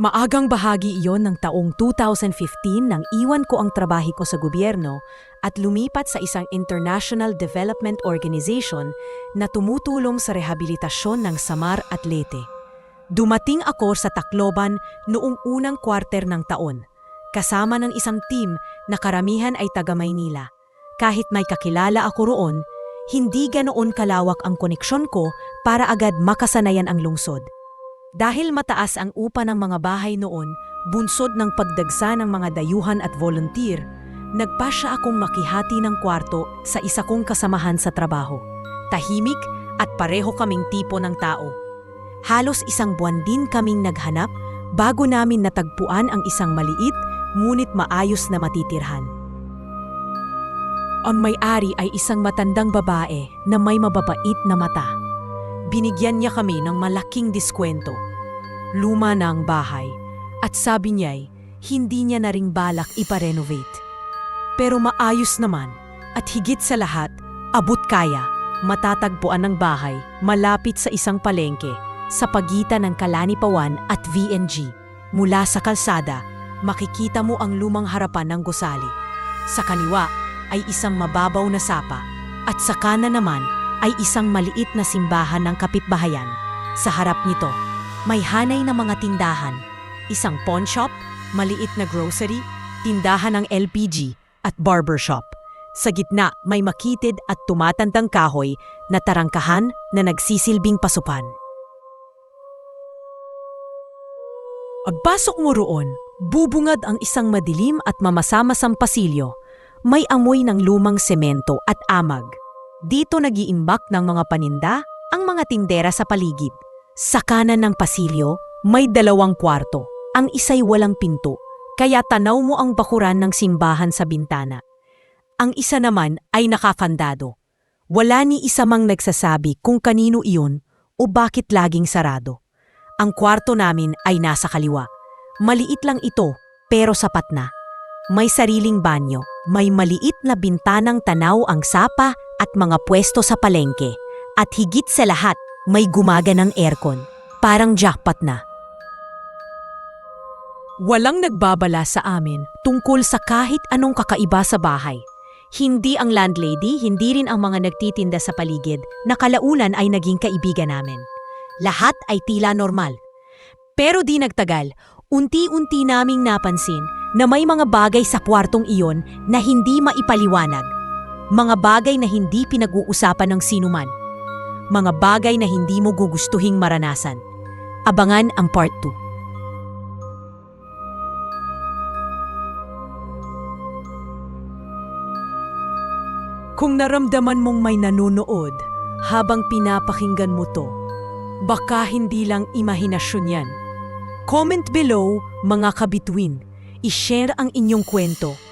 Maagang bahagi iyon ng taong 2015 nang iwan ko ang trabahi ko sa gobyerno at lumipat sa isang international development organization na tumutulong sa rehabilitasyon ng Samar at Leyte. Dumating ako sa Tacloban noong unang kwarter ng taon, kasama ng isang team na karamihan ay taga Maynila. Kahit may kakilala ako roon, hindi ganoon kalawak ang koneksyon ko para agad makasanayan ang lungsod. Dahil mataas ang upa ng mga bahay noon, bunsod ng pagdagsa ng mga dayuhan at volunteer, nagpasya akong makihati ng kwarto sa isa kong kasamahan sa trabaho. Tahimik at pareho kaming tipo ng tao. Halos isang buwan din kaming naghanap bago namin natagpuan ang isang maliit ngunit maayos na matitirhan. Ang may-ari ay isang matandang babae na may mababait na mata. Binigyan niya kami ng malaking diskwento. Luma na ang bahay at sabi niya'y hindi niya na ring balak iparenovate. Pero maayos naman at higit sa lahat, abot kaya, matatagpuan ng bahay malapit sa isang palengke sa pagitan ng Kalanipawan at VNG. Mula sa kalsada, makikita mo ang lumang harapan ng gusali. Sa kaniwa ay isang mababaw na sapa at sa kanan naman ay isang maliit na simbahan ng kapitbahayan. Sa harap nito, may hanay na mga tindahan, isang pawn shop, maliit na grocery, tindahan ng LPG at barbershop. Sa gitna may makitid at tumatandang kahoy na tarangkahan na nagsisilbing pasupan. Agpasok mo roon, bubungad ang isang madilim at mamasamasang pasilyo. May amoy ng lumang semento at amag. Dito nagiimbak ng mga paninda ang mga tindera sa paligid. Sa kanan ng pasilyo, may dalawang kwarto. Ang isa'y walang pinto, kaya tanaw mo ang bakuran ng simbahan sa bintana. Ang isa naman ay nakakandado. Wala ni isa mang nagsasabi kung kanino iyon o bakit laging sarado. Ang kwarto namin ay nasa kaliwa. Maliit lang ito, pero sapat na. May sariling banyo, may maliit na bintanang tanaw ang sapa at mga pwesto sa palengke. At higit sa lahat, may gumaganang aircon. Parang jackpot na. Walang nagbabala sa amin tungkol sa kahit anong kakaiba sa bahay. Hindi ang landlady, hindi rin ang mga nagtitinda sa paligid na kalaunan ay naging kaibigan namin. Lahat ay tila normal. Pero di nagtagal, unti-unti naming napansin na may mga bagay sa kwartong iyon na hindi maipaliwanag. Mga bagay na hindi pinag-uusapan ng sinuman. Mga bagay na hindi mo gugustuhing maranasan. Abangan ang part 2. Kung naramdaman mong may nanonood habang pinapakinggan mo to, baka hindi lang imahinasyon yan. Comment below, mga kabituin. I-share ang inyong kwento.